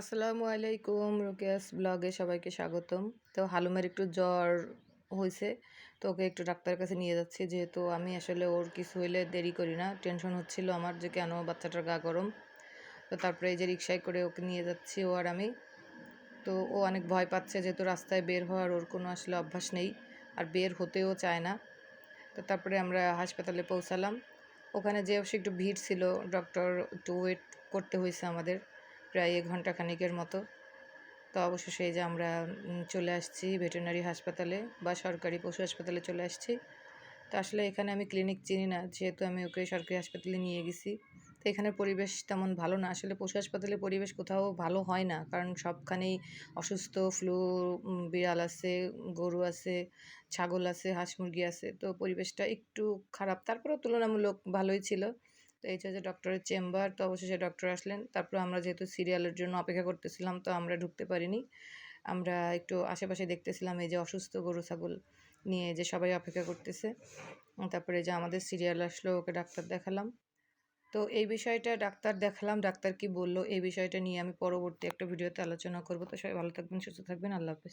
আসসালামু আলাইকুম, রোকেয়াস ব্লগে সবাইকে স্বাগতম। তো হালুমের একটু জ্বর হয়েছে তো ওকে একটু ডাক্তারের কাছে নিয়ে যাচ্ছি। যেহেতু আমি আসলে ওর কিছু হইলে দেরি করি না, টেনশন হচ্ছিল আমার যে কেন বাচ্চাটার গা গরম। তো তারপরে এই যে রিক্সায় করে ওকে নিয়ে যাচ্ছি ও আর আমি। তো ও অনেক ভয় পাচ্ছে যেহেতু রাস্তায় বের হওয়ার ওর কোনো আসলে অভ্যাস নেই, আর বের হতেও চায় না। তো তারপরে আমরা হাসপাতালে পৌঁছালাম। ওখানে যে অবশ্যই একটু ভিড় ছিল, ডক্টর একটু ওয়েট করতে হয়েছে আমাদের। প্রায় এক ঘণ্টা খানিকের মতো। তো অবশেষে এই যে আমরা চলে আসছি ভেটেরিনারি হাসপাতালে বা সরকারি পশু হাসপাতালে চলে আসছি। তো আসলে এখানে আমি ক্লিনিক চিনি না, যেহেতু আমি ওকে সরকারি হাসপাতালে নিয়ে গেছি। তো এখানের পরিবেশ তেমন ভালো না। আসলে পশু হাসপাতালে পরিবেশ কোথাও ভালো হয় না, কারণ সবখানেই অসুস্থ, ফ্লু বিড়াল আছে, গরু আছে, ছাগল আছে, হাঁস মুরগি আছে। তো পরিবেশটা একটু খারাপ। তারপরেও তুলনামূলক ভালোই ছিল। তো এই যে ডক্টরের চেম্বার তো অবশেষে ডক্টর আসলেন। তারপর আমরা যেহেতু সিরিয়ালের জন্য অপেক্ষা করতেছিলাম, তো আমরা ঢুকতে পারিনি। আমরা একটু আশেপাশে দেখতেছিলাম এই যে অসুস্থ গরু, ছাগল নিয়ে যে সবাই অপেক্ষা করতেছে। তারপরে যে আমাদের সিরিয়াল আসলো, ওকে ডাক্তার দেখালাম। তো এই বিষয়টা ডাক্তার দেখালাম, ডাক্তার কি বলল, এই বিষয়টা নিয়ে আমি পরবর্তী একটা ভিডিওতে আলোচনা করব। তো সবাই ভালো থাকবেন, সুস্থ থাকবেন, আল্লাহ হাফেজ।